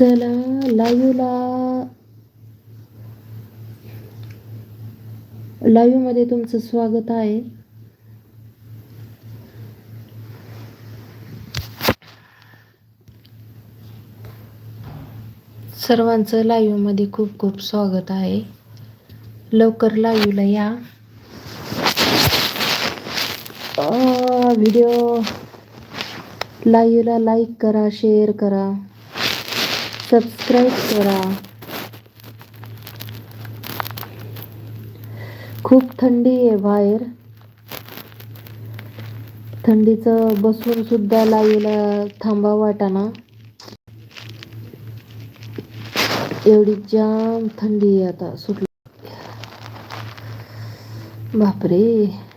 चला लाईव्हला लाईव्हमध्ये तुमचं स्वागत आहे. सर्वांचं लाईव्हमध्ये खूप खूप स्वागत आहे. लवकर लाईव्हला या. व्हिडिओ. लाईव्हला लाईक करा शेअर करा. सबस्क्राईब करा. खूप थंडी आहे बाहेर. थंडीचं बसून सुद्धा लाईला थांबा वाटाना एवढी जाम थंडी आहे आता सुटली. बापरे.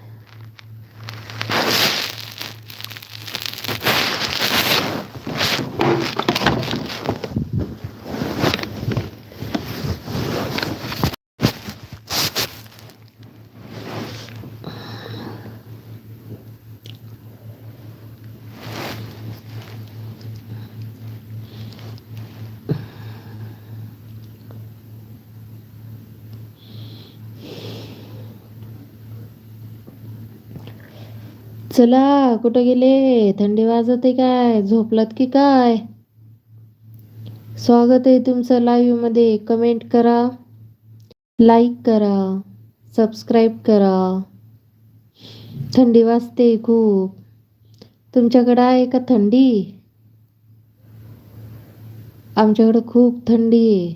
चला कुठं गेले? थंडी वाजत आहे काय? झोपलात की काय? स्वागत आहे तुमचं लाईव्हमध्ये. कमेंट करा लाईक करा सबस्क्राईब करा. थंडी वाजते खूप. तुमच्याकडं आहे का थंडी? आमच्याकडं खूप थंडी आहे.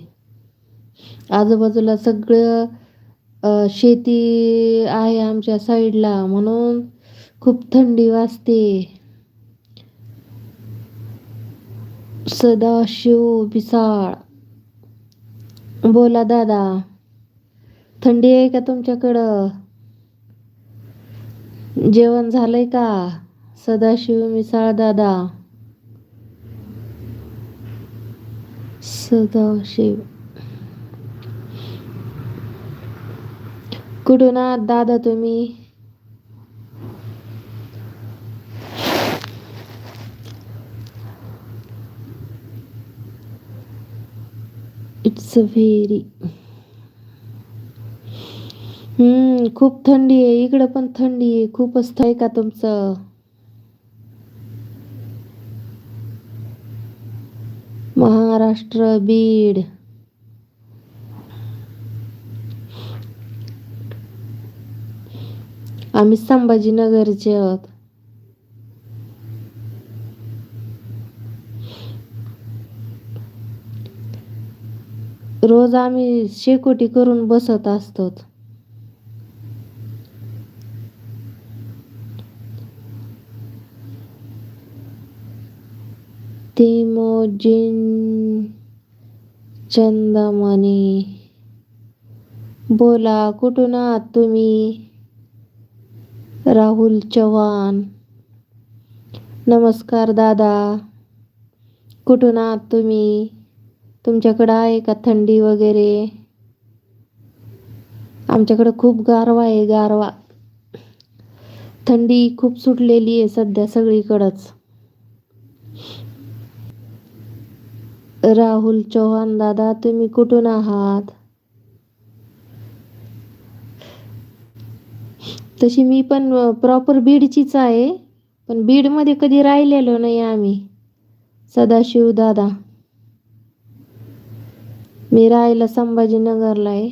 आजूबाजूला सगळं शेती आहे आमच्या साईडला म्हणून खूप थंडी वाजते. सदाशिव बिसाळ बोला दादा थंडी आहे का तुमच्याकडं? जेवण झालंय का? सदाशिव मिसाळ दादा. सदाशिव. कुठून आहात दादा तुम्ही? इट्स हम्म खूप थंडी आहे. इकडं पण थंडी आहे. खूपच आहे का तुमचं? महाराष्ट्र बीड. आम्ही संभाजीनगरचे आहोत. रोज आम्ही शेकोटी करून बसत असतो तिमोजिन चंदमणी बोला कुठून आहात तुम्ही? राहुल चव्हाण नमस्कार दादा कुठून आहात तुम्ही? तुमच्याकडं आहे का थंडी वगैरे? आमच्याकडं खूप गारवा आहे गारवा. थंडी खूप सुटलेली आहे सध्या सगळीकडंच. राहुल चौहान दादा तुम्ही कुठून आहात? तशी मी पण प्रॉपर बीडचीच आहे पण बीडमध्ये कधी राहिलेलो नाही आम्ही. सदाशिव दादा. मी राहायला संभाजीनगरला आहे.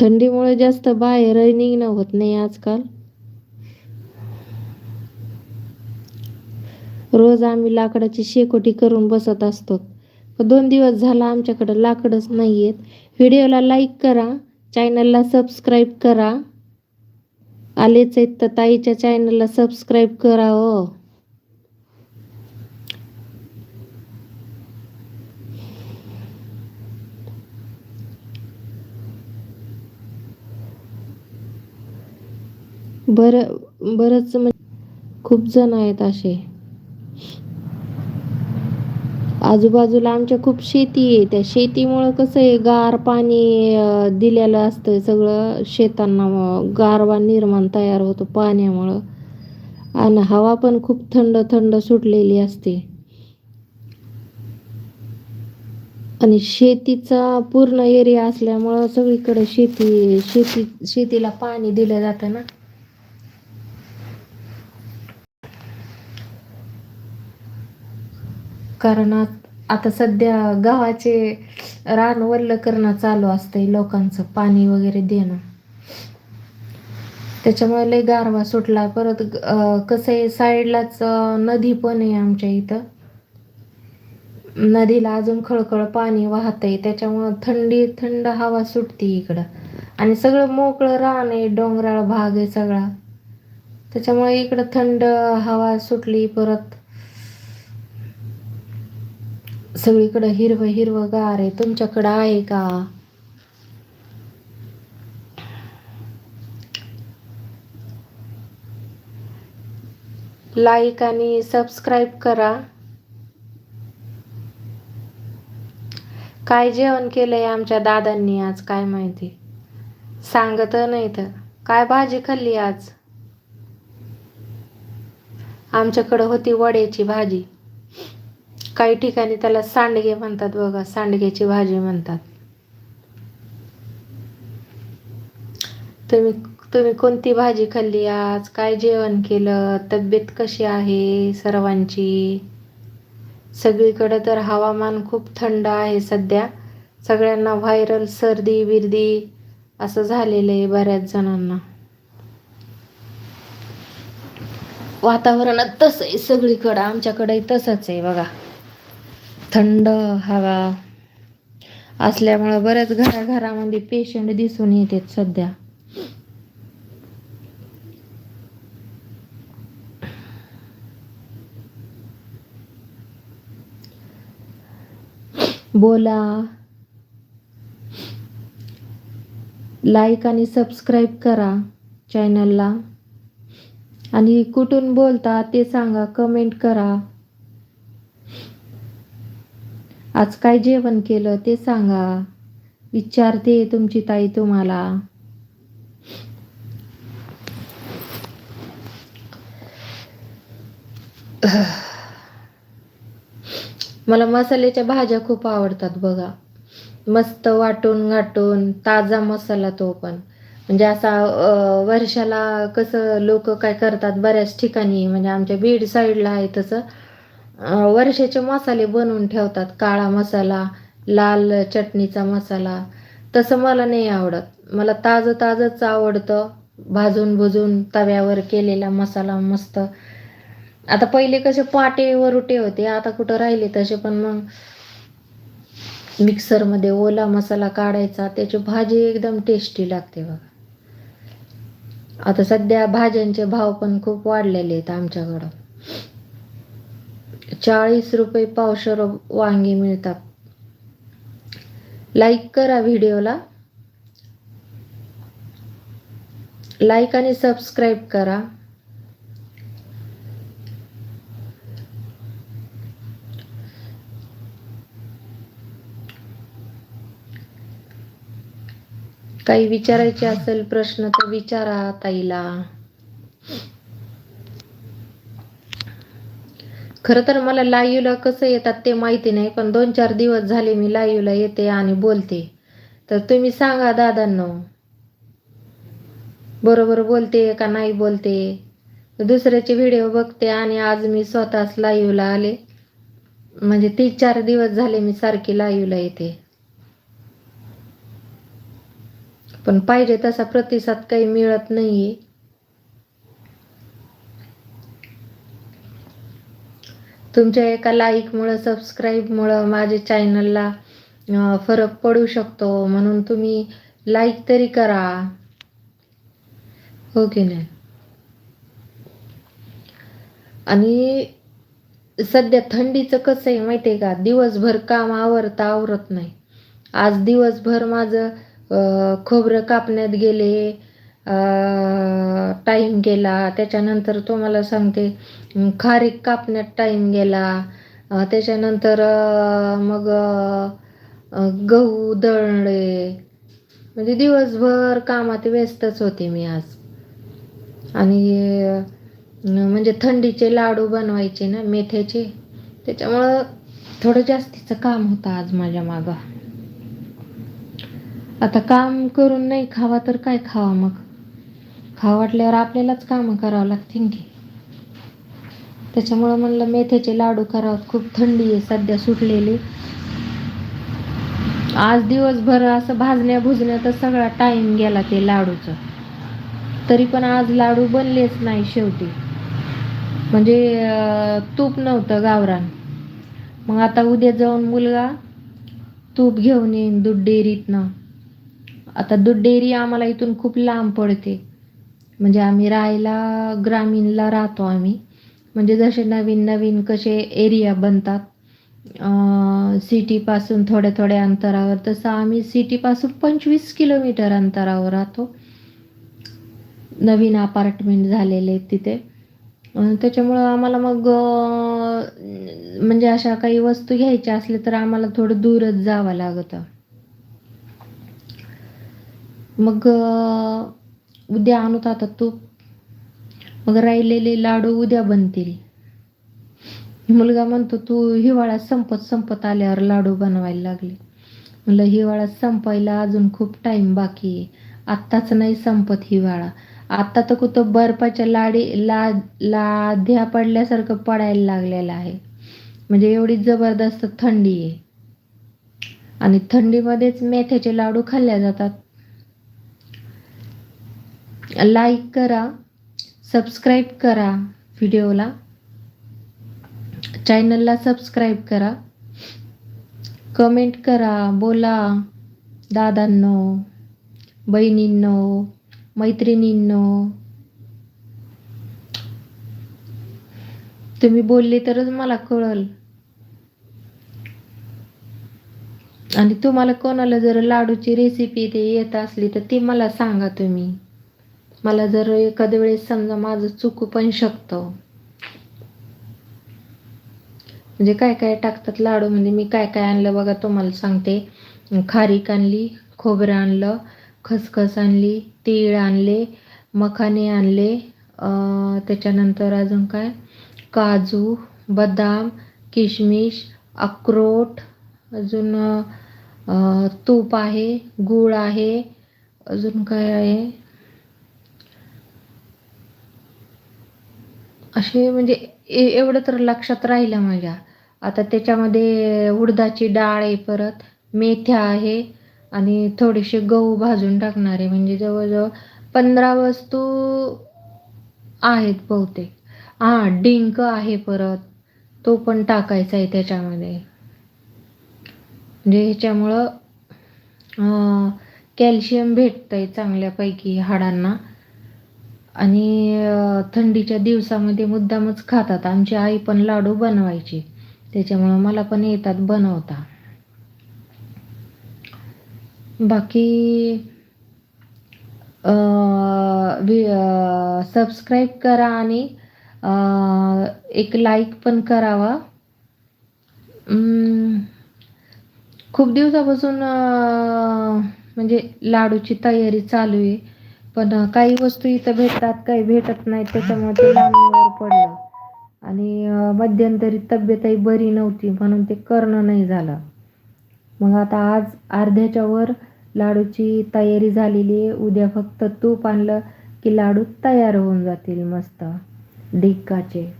थंडीमुळे जास्त बाहेर निघणं होत नाही आजकाल. रोज आम्ही लाकडाची शेकोटी करून बसत असतो. दोन दिवस झाला आमच्याकडं लाकडच नाही आहेत व्हिडिओला लाईक करा चॅनलला सबस्क्राईब करा. आलेच आहेत तर ताईच्या चॅनलला सबस्क्राईब करा हो. बरं बरंच म्हणजे खूप जण आहेत असे. आजूबाजूला आमच्या खूप शेती आहे. त्या शेतीमुळं कसं आहे गार पाणी दिलेलं असतं सगळं शेतांना. गारवा निर्माण तयार होतो पाण्यामुळं. आणि हवा पण खूप थंड थंड सुटलेली असते. आणि शेतीचा पूर्ण एरिया असल्यामुळं सगळीकडे शेती शेती शेतीला पाणी दिलं जातं ना. कारण आता सध्या गावाचे रान वल्ल करणं चालू असतंय लोकांचं पाणी वगैरे देणं. त्याच्यामुळे लय गारवा सुटला. परत कसं आहे साईडलाच नदी पण आहे आमच्या इथं. नदीला अजून खळखळ पाणी वाहत आहे त्याच्यामुळं थंडी थंड हवा सुटते इकडं. आणि सगळं मोकळं रान आहे डोंगराळ भाग आहे सगळा. त्याच्यामुळे इकडं थंड हवा सुटली परत सगळीकडं हिरवं हिरवं गार आहे. तुमच्याकडं आहे का? लाईक आणि सबस्क्राईब करा. काय जेवण केलंय आमच्या दादांनी आज? काय माहिती? सांगत नाही तर. काय भाजी खाल्ली आज? आमच्याकडं होती वड्याची भाजी. काही ठिकाणी त्याला सांडगे म्हणतात बघा सांडग्याची भाजी म्हणतात. तुम्ही तुम्ही कोणती भाजी खाल्ली आज? काय जेवण केलं? तब्येत कशी आहे सर्वांची? सगळीकडे तर हवामान खूप थंड आहे सध्या. सगळ्यांना व्हायरल सर्दी बिर्दी असं झालेलं आहे बऱ्याच जणांना. वातावरणात तसं आहे सगळीकडं. आमच्याकडे तसंच आहे बघा. थंड हवा असल्यामुळं बऱ्याच घराघरामध्ये पेशंट दिसून येतात सध्या. बोला. लाईक आणि सबस्क्राईब करा चॅनलला आणि कुठून बोलता ते सांगा कमेंट करा. आज काय जेवण केलं ते सांगा. विचारते तुमची ताई तुम्हाला. मला मसाल्याच्या भाज्या खूप आवडतात बघा. मस्त वाटून घाटून ताजा मसाला तो पण. म्हणजे असा वर्षाला कसं लोक काय करतात बऱ्याच ठिकाणी म्हणजे आमच्या बीड साईडला आहे तसं. वर्षाचे मसाले बनवून ठेवतात. काळा मसाला लाल चटणीचा मसाला. तसं मला नाही आवडत. मला ताजं ताजंच आवडतं. भाजून भुजून तव्यावर केलेला मसाला मस्त. आता पहिले कसे पाटे वरुटे होते. आता कुठं राहिले तसे. पण मग मिक्सरमध्ये ओला मसाला काढायचा. त्याची भाजी एकदम टेस्टी लागते बघा. आता सध्या भाज्यांचे भाव पण खूप वाढलेले आहेत आमच्याकडं. चाळीस रुपये पावशर वांगी मिळतात. लाईक करा व्हिडिओला. लाईक आणि सबस्क्राईब करा. काही विचारायचे असेल प्रश्न तर विचारा ताईला. खरं तर मला लाईव्हला कसं येतात ते माहिती नाही पण दोन चार दिवस झाले मी लाईव्हला येते आणि बोलते. तर तुम्ही सांगा दादांनो. बरोबर बोलते का नाही बोलते? दुसऱ्याचे व्हिडिओ बघते आणि आज मी स्वतःच लाईव्हला आले. म्हणजे तीन चार दिवस झाले मी सारखी लाईव्हला येते. पण पाहिजे तसा प्रतिसाद काही मिळत नाहीये. तुमच्या एका लाईकमुळं सबस्क्राईबमुळं माझ्या चॅनलला फरक पडू शकतो म्हणून तुम्ही लाईक तरी करा. हो की नाही? आणि सध्या थंडीचं कसं आहे माहिती आहे का? दिवसभर काम आवरता आवरत नाही. आज दिवसभर माझं खोबरं कापण्यात गेले टाईम गेला. त्याच्यानंतर तुम्हाला सांगते खारीक कापण्यात टाईम गेला. त्याच्यानंतर मग गहू दळणे. म्हणजे दिवसभर कामात व्यस्तच होते मी आज. आणि म्हणजे थंडीचे लाडू बनवायचे ना मेथ्याचे. त्याच्यामुळं थोडं जास्तीचं काम होतं आज माझ्या मागं. आता काम करून नाही खावा तर काय खावा मग? खावा वाटल्यावर आपल्यालाच कामं करावं लागतील की. त्याच्यामुळं म्हणलं मेथ्याचे लाडू करावं खूप थंडी आहे सध्या सुटलेली. आज दिवसभर असं भाजण्या भुजण्यातच सगळा टाईम गेला ते लाडूचं. तरी पण आज लाडू बनलेच नाही शेवटी. म्हणजे तूप नव्हतं गावरान. मग आता उद्या जाऊन मुलगा तूप घेऊन येईन दूध डेअरीतनं. आता दूध डेअरी आम्हाला इथून खूप लांब पडते. म्हणजे आम्ही राहायला ग्रामीणला राहतो आम्ही. म्हणजे जसे नवीन नवीन कसे एरिया बनतात सिटीपासून थोड्या थोड्या अंतरावर तसं आम्ही सिटीपासून पंचवीस किलोमीटर अंतरावर राहतो. नवीन अपार्टमेंट झालेले आहेत तिथे. त्याच्यामुळं आम्हाला मग म्हणजे अशा काही वस्तू घ्यायच्या असल्या तर आम्हाला थोडं दूरच जावं लागतं. मग उद्या आणूत आता तूप मग राहिलेले लाडू उद्या बनतील. मुलगा म्हणतो तू हिवाळा संपत संपत आल्यावर लाडू बनवायला लागले. म्हणलं हिवाळा संपायला अजून खूप टाईम बाकी आहे. आत्ताच नाही संपत हिवाळा. आता तर कुठं बर्फाच्या लाडी ला लाध्या पडल्यासारखं पडायला लागलेलं आहे. म्हणजे एवढी जबरदस्त थंडी आहे. आणि थंडीमध्येच मेथ्याचे लाडू खाल्ल्या जातात. लाईक करा सबस्क्राईब करा व्हिडिओला चॅनलला सबस्क्राईब करा. कमेंट करा बोला दादांनो बहिणींनो मैत्रिणींनो. तुम्ही बोलले तरच मला कळल. आणि तुम्हाला कोणाला जर लाडूची रेसिपी ते येत असली तर ती मला सांगा तुम्ही. मला जर एखाद्या वेळेस समजा माझं चुकू पण शकतं. म्हणजे काय काय टाकतात लाडू? म्हणजे मी काय काय आणलं बघा तुम्हाला सांगते. खारीक आणली खोबरं आणलं खसखस आणली तीळ आणले मखाने आणले त्याच्यानंतर अजून काय? काजू बदाम किशमिश अक्रोट अजून तूप आहे गूळ आहे अजून काय आहे? असे म्हणजे ए- एवढं तर लक्षात राहिलं माझ्या. आता त्याच्यामध्ये उडदाची डाळ आहे परत मेथ्या आहे आणि थोडेसे गहू भाजून टाकणार आहे. म्हणजे जवळजवळ पंधरा वस्तू आहेत बहुतेक. हां डिंक आहे परत तो पण टाकायचा आहे त्याच्यामध्ये. म्हणजे ह्याच्यामुळं कॅल्शियम भेटतं आहे चांगल्यापैकी हाडांना. आणि थंडीच्या दिवसामध्ये मुद्दामच खातात. आमची आई पण लाडू बनवायची. त्याच्यामुळं मला पण येतात बनवता. बाकी सबस्क्राईब करा आणि एक लाईक पण करावा. खूप दिवसापासून म्हणजे लाडूची तयारी चालू आहे. पण काही वस्तू इथं भेटतात काही भेटत नाहीत त्याच्यामुळे ते लांबणीवर पडलं. आणि मध्यंतरी तब्येतही बरी नव्हती म्हणून ते करणं नाही झालं. मग आता आज अर्ध्याच्या वर लाडूची तयारी झालेली आहे. उद्या फक्त तूप आणलं की लाडू तयार होऊन जातील मस्त. डिक्काचे.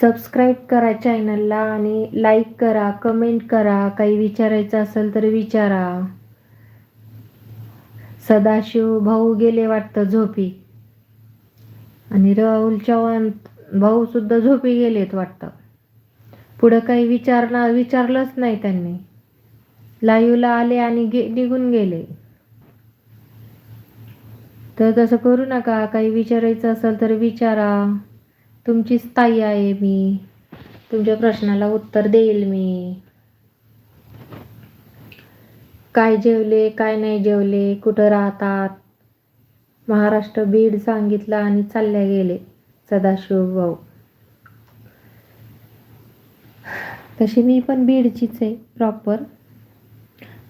सबस्क्राईब करा चॅनलला आणि लाईक करा कमेंट करा. काही विचारायचं असेल तर विचारा. सदाशिव भाऊ गेले वाटतं झोपी. आणि राहुल चव्हाण भाऊ सुद्धा झोपी गेलेत वाटतं. पुढं काही विचारणार विचारलंच नाही त्यांनी. लाईव्हला आले आणि गे निघून गेले. तर तसं करू नका काही विचारायचं असेल तर विचारा. तुमचीच स्थायी आहे मी. तुमच्या प्रश्नाला उत्तर देईल मी. काय जेवले काय नाही जेवले कुठं राहतात? महाराष्ट्र बीड सांगितलं आणि चालल्या गेले. सदाशिव भाऊ. तशी मी पण बीडचीच आहे प्रॉपर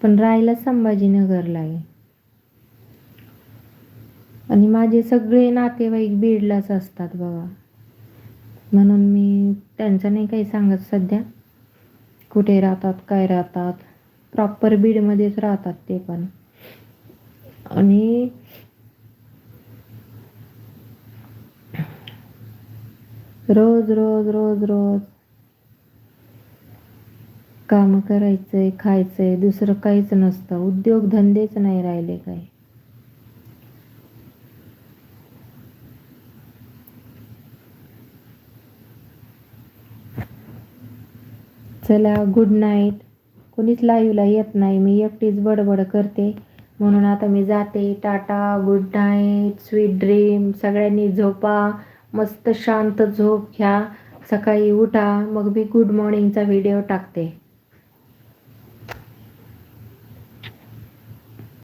पण राहायला संभाजीनगरला आहे. आणि माझे सगळे नातेवाईक बीडलाच असतात बघा. म्हणून मी त्यांचं नाही काही सांगत सध्या. कुठे राहतात काय राहतात? प्रॉपर बीडमध्येच राहतात ते पण. आणि रोज रोज रोज रोज काम करायचंय खायचंय दुसरं काहीच नसतं. उद्योगधंदेच नाही राहिले काही. चला गुड नाईट कोणीच लाईव्हला येत नाही. मी एकटीच बडबड करते. म्हणून आता मी जाते. Tata good night sweet dream सगळ्यांनी झोपा. मस्त शांत झोप घ्या. सकाळी उठा. मग मी गुड मॉर्निंगचा व्हिडिओ टाकते.